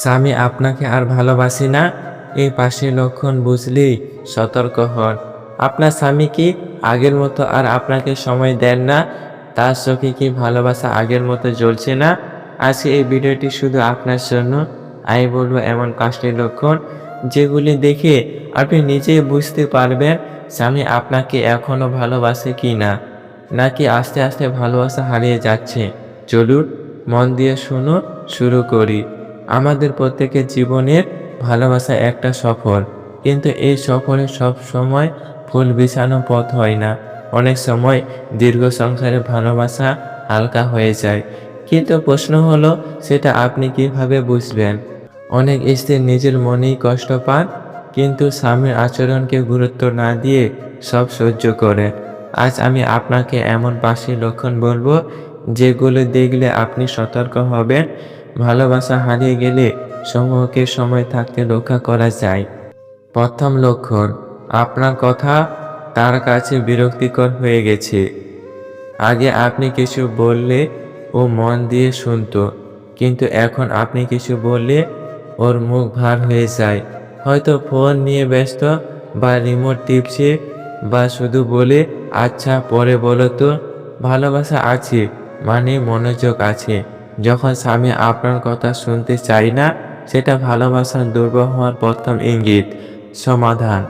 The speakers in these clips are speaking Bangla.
স্বামী আপনাকে আর ভালোবাসি না। এই পাশের লক্ষণ বুঝলেই সতর্ক হন। আপনার স্বামী কি আগের মতো আর আপনাকে সময় দেন না? তার চোখে কি ভালোবাসা আগের মতো জ্বলছে না? আজকে এই ভিডিওটি শুধু আপনার জন্য। আমি বলব এমন পাঁচটি লক্ষণ যেগুলি দেখে আপনি নিজেই বুঝতে পারবেন স্বামী আপনাকে এখনও ভালোবাসে কি না, নাকি আস্তে আস্তে ভালোবাসা হারিয়ে যাচ্ছে। চলুন, মন দিয়ে শুনো, শুরু করি। আমাদের প্রত্যেকের জীবনের ভালোবাসা একটা সফর কিন্তু এই সফরে সব সময় ফুল বিছানো পথ হয় না। অনেক সময় দীর্ঘ সংসারে ভালোবাসা হালকা হয়ে যায়। কিন্তু প্রশ্ন হলো, সেটা আপনি কীভাবে বুঝবেন? অনেক স্ত্রী নিজের মনেই কষ্ট পান, কিন্তু স্বামীর আচরণকে গুরুত্ব না দিয়ে সব সহ্য করে। আজ আমি আপনাকে এমন পাঁচটি লক্ষণ বলব, যেগুলো দেখলে আপনি সতর্ক হবেন ভালোবাসা হারিয়ে গেলে সমূহকে সময় থাকতে রক্ষা করা যায়। প্রথম লক্ষণ, আপনার কথা তার কাছে বিরক্তিকর হয়ে গেছে। আগে আপনি কিছু বললে ও মন দিয়ে শুনতো, কিন্তু এখন আপনি কিছু বললে ওর মুখ ভার হয়ে যায়। হয়তো ফোন নিয়ে ব্যস্ত বা রিমোট টিপছে বা শুধু বলে আচ্ছা পরে বলো তো। ভালোবাসা আছে মানে মনোযোগ আছে। যখন স্বামী আপনার কথা শুনতে চাই না, সেটা ভালোবাসার দুর্বল হওয়ার প্রথম ইঙ্গিত, সমাধান।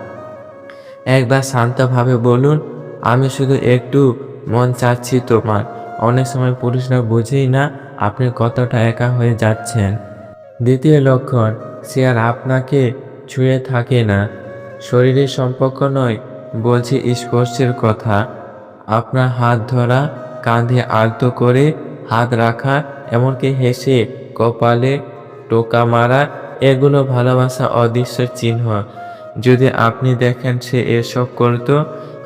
একবার শান্তভাবে বলুন, আমি শুধু একটু মন চাচ্ছি তোমার। অনেক সময় পুরুষরা বুঝেই না আপনি কতটা একা হয়ে যাচ্ছেন। দ্বিতীয় লক্ষণ, সে আর আপনাকে ছুঁয়ে থাকে না। শরীরের সম্পর্ক নয়, বলছি স্পর্শের কথা। আপনার হাত ধরা, কাঁধে আলতো করে হাত রাখা এমনকি হেসে কপালে টোকা মারা, এগুলো ভালোবাসা অদৃশ্য চিহ্ন। যদি আপনি দেখেন সে এসব করতো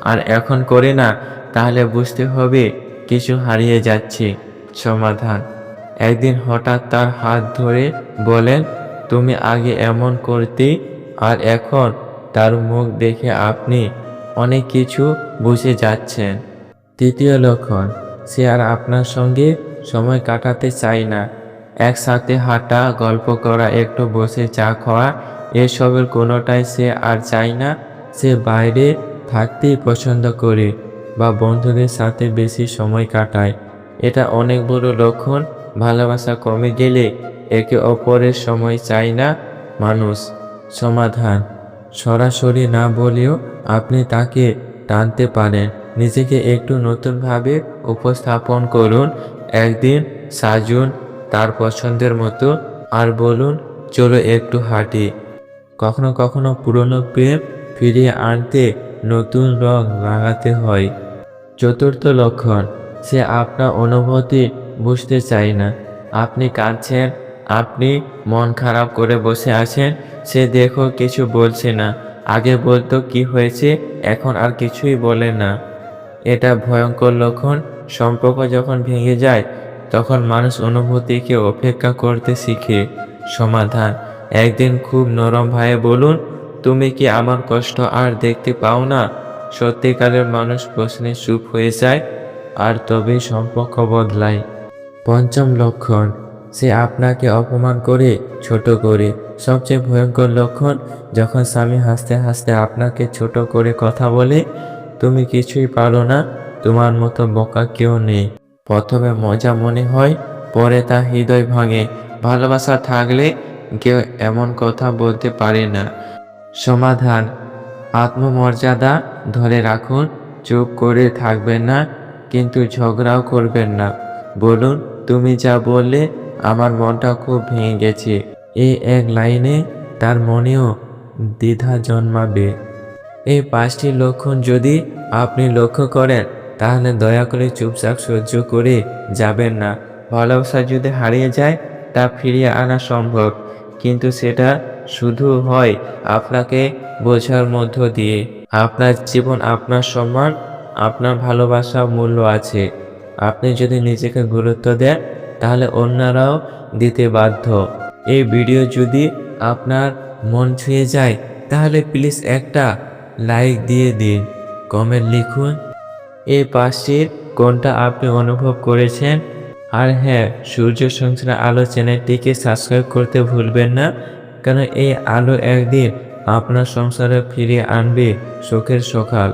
আর এখন করে না, তাহলে বুঝতে হবে কিছু হারিয়ে যাচ্ছে। সমাধান। একদিন হঠাৎ তার হাত ধরে বলেন, তুমি আগে এমন করতে, আর এখন তার মুখ দেখে আপনি অনেক কিছু বুঝে যাচ্ছেন। তৃতীয় লক্ষণ, সে আর আপনার সঙ্গে সময় কাটাতে চায় না। একসাথে হাঁটা, গল্প করা, একটু বসে চা খাওয়া, এসবের কোনোটাই সে আর চায় না। সে বাইরে থাকতেই পছন্দ করে বা বন্ধুদের সাথে বেশি সময় কাটায়। এটা অনেক বড় লক্ষণ। ভালোবাসা কমে গেলে একে অপরের সময় চায় না মানুষ। সমাধান। সরাসরি না বলেও আপনি তাকে টানতে পারেন। নিজেকে একটু নতুনভাবে উপস্থাপন করুন একদিন সাজুন তার পছন্দের মতো আর বলুন, চলো একটু হাঁটি। কখনো কখনো পুরনো প্রেম ফিরিয়ে আনতে নতুন রং লাগাতে হয়। চতুর্থ লক্ষণ, সে আপনার অনুভূতি বুঝতে চায় না। আপনি কাঁদছেন, আপনি মন খারাপ করে বসে আছেন, সে দেখো কিছু বলছে না। আগে বলতো কি হয়েছে, এখন আর কিছুই বলে না। এটা ভয়ঙ্কর লক্ষণ সম্পর্ক যখন ভেঙে যায়, তখন মানুষ অনুভূতিকে অপেক্ষা করতে শিখে। সমাধান। একদিন খুব নরম ভাবে বলুন, তুমি কি আমার কষ্ট আর দেখতে পাও না? সত্যিকারের মানুষ প্রশ্নে চুপ হয়ে যায়, আর তবেই সম্পর্ক বদলায়। পঞ্চম লক্ষণ, সে আপনাকে অপমান করে, ছোট করে। সবচেয়ে ভয়ঙ্কর লক্ষণ, যখন স্বামী হাসতে হাসতে আপনাকে ছোট করে কথা বলে, তুমি কিছুই পারো না তোমার মতো বোকা কেউ নেই। প্রথমে মজা মনে হয়, পরে তা হৃদয় ভাঙে। ভালোবাসা থাকলে কেউ এমন কথা বলতে পারে না। সমাধান। আত্মমর্যাদা ধরে রাখুন, চুপ করে থাকবেন না, কিন্তু ঝগড়াও করবেন না। বলুন, তুমি যা বললে আমার মনটা খুব ভেঙে গেছে। এই এক লাইনে তার মনেও দ্বিধা জন্মাবে। এই পাঁচটি লক্ষণ যদি আপনি লক্ষ্য করেন তাহলে দয়া করে চুপচাপ সহ্য করে যাবেন না। ভালোবাসা যদি হারিয়ে যায়, তা ফিরিয়ে আনা সম্ভব। কিন্তু সেটা শুধু হয় আপনাকে বোঝার মধ্য দিয়ে। আপনার জীবন, আপনার সম্মান, আপনার ভালোবাসা মূল্য আছে। আপনি যদি নিজেকে গুরুত্ব দেন, তাহলে অন্যরাও দিতে বাধ্য। এই ভিডিও যদি আপনার মন ছুঁয়ে যায়, তাহলে প্লিজ একটা লাইক দিয়ে দিন। কমেন্ট লিখুন। এই পাঁচটির কোনটা আপনি অনুভব করেছেন? আর হ্যাঁ সূর্য সংসার আলো চ্যানেলটিকে সাবস্ক্রাইব করতে ভুলবেন না কারণ এই আলো একদিন আপনার সংসারে ফিরিয়ে আনবে সুখের সকাল।